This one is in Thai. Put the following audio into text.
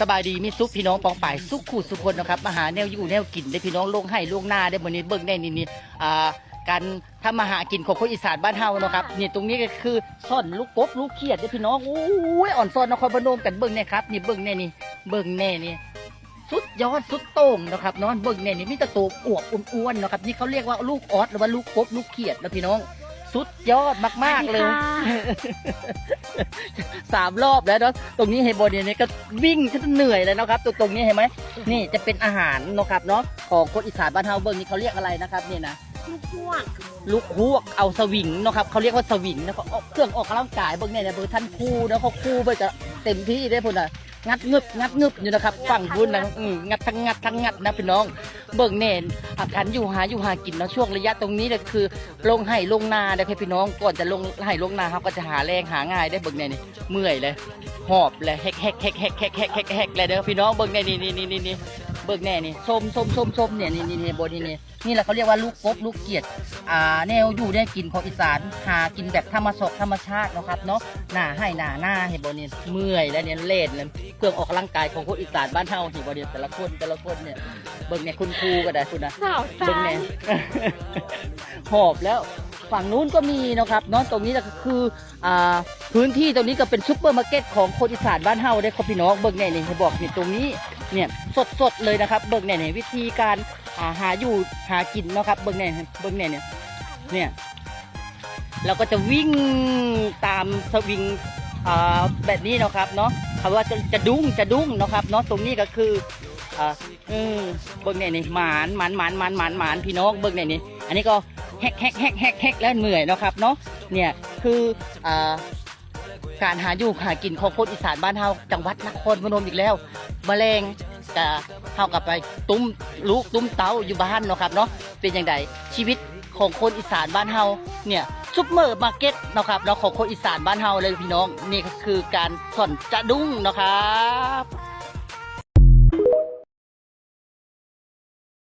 สบายดีมีซุปพี่น้องปองป่ายซุปขู่สุคนนะครับมาหาแนวอยู่แนวกินได้พี่น้องลงให้ลงหน้าได้บนนี้เบิ่งได้นี่นี่อ่าการทำมาหากินของคนอีสานบ้านเฮาเนาะครับนี่ตรงนี้ก็คือซ่อนลูกกบลูกเขียดได้พี่น้องโอ้ยอ่อนซ่อนนครพนมกันเบิ่งเนี่ยครับนี่เบิ่งแน่นี่เบิ่งแน่นี่สุดยอดสุดโต่งนะครับนอนเบิ่งเนี่ยนี่มีแต่ตัวอวบอ้วนๆนะครับนี่เขาเรียกว่าลูกออสหรือว่าลูกกบลูกเขียดนะพี่น้อง สุดยอดมาก ๆ เลย สามรอบแล้วเนาะตรงนี้เฮยบอลเนี่ยก็วิ่งจนเหนื่อยเลยนะครับตรงตรงนี้เห็นไหมนี่จะเป็นอาหารเนาะครับเนาะของคนอีสานบ้านเฮาเบิ่งนี่เขาเรียกอะไรนะครับเนี่ยนะลูกพวกลูกฮวกเอาสวิงเนาะครับเขาเรียกว่าสวิงนะเขาเอาเครื่องออกกำลังกายเบิ่งเนี่ยนะเบิ่งท่านครูเนาะเขาครูไปจะเต็มที่ได้พุ่นอะ งัดงึบงัดงึบอยู่นะครับฝั่งพุ่นนะอืมงัดทั้งงัดทั้งงัดนะพี่น้อง เบิ่งเน่นอาการอยู่หาอยู่หากินเนาะช่วงระยะตรงนี้เนี่ยคือ ลงไห้ลงนาได้พี่น้องก่อนจะลงไห้ลงนาเขาก็จะหาแรงหาง่ายได้เบิ่งเน่นี่เมื่อยเลยหอบเลยแฮกแฮกแฮกแฮกแฮกแฮกแฮกแฮกเลยเด้อพี่น้องเบิ่งแน่นี่นี่นี่นี่นี่เบิ่งแน่นี่ส้มส้มส้มส้มเนี่ยนี่นี่นี่บนนี่นี่นี่แหละเขาเรียกว่าลูกกบลูกเกียดอ่าแนวอยู่ได้กินของอีสานหากินแบบธรรมชาติธรรมชาตินะครับเนาะหน้าให้หน้าหน้าเห็นบนนี่เมื่อยแล้วเนี่ยเล่นเลย รื่องออกกำลังกายของคนอีสานบ้านเฮาเห็นบนนี่แต่ละคนแต่ละคนเนี่ยเบิ่งเนี่ยคุณครูก็ได้คุณนะสาวเบิ่งตาแน่ยหอบแล้วฝั่งนู้นก็มีนะครับเนาะตรงนี้ก็คืออ่าพื้นที่ตรงนี้ก็เป็นซุปเปอร์มาร์เก็ตของคนอีสานบ้านเฮาได้ครับพี่น้องเบิ่งแน่นี่ให้บอกนี่ตรงนี้เนี่ยสดๆเลยนะครับ เบิ่งแน่นี่วิธีการอ่าหาอยู่หากินเนาะครับ เบิ่งแน่เบิ่งแน่เนี่ยเนี่ยเราก็จะวิ่งตามสวิงอ่าแบบนี้เนาะครับเนาะ คำว่าจะจะดุ้งจะดุ้งนะครับเนาะตรงนี้ก็คืออ่าอืมเบิ่งเนี่ยนี่หมานหมานหมานหมานหมานหมานพี่น้องเบิ่งเนี่ยนี่อันนี้ก็แฮกแฮกแฮกแฮกแฮกแล้วเหนื่อยนะครับเนาะเนี่ยคืออ่าการหาอยู่หากินของคนอีสานบ้านเฮาจังหวัดนครพนมอีกแล้วแมลงจะเฮากลับไปตุ้มลูกตุ้มเต้าอยู่บ้านเนาะครับเนาะเป็นอย่างไรชีวิตของคนอีสานบ้านเฮาเนี่ย ซุปเปอร์มาร์เก็ตนะครับเราของคนอีสานบ้านเฮาเลยพี่น้อง นี่ก็คือการสอนจะดุ้งนะครับ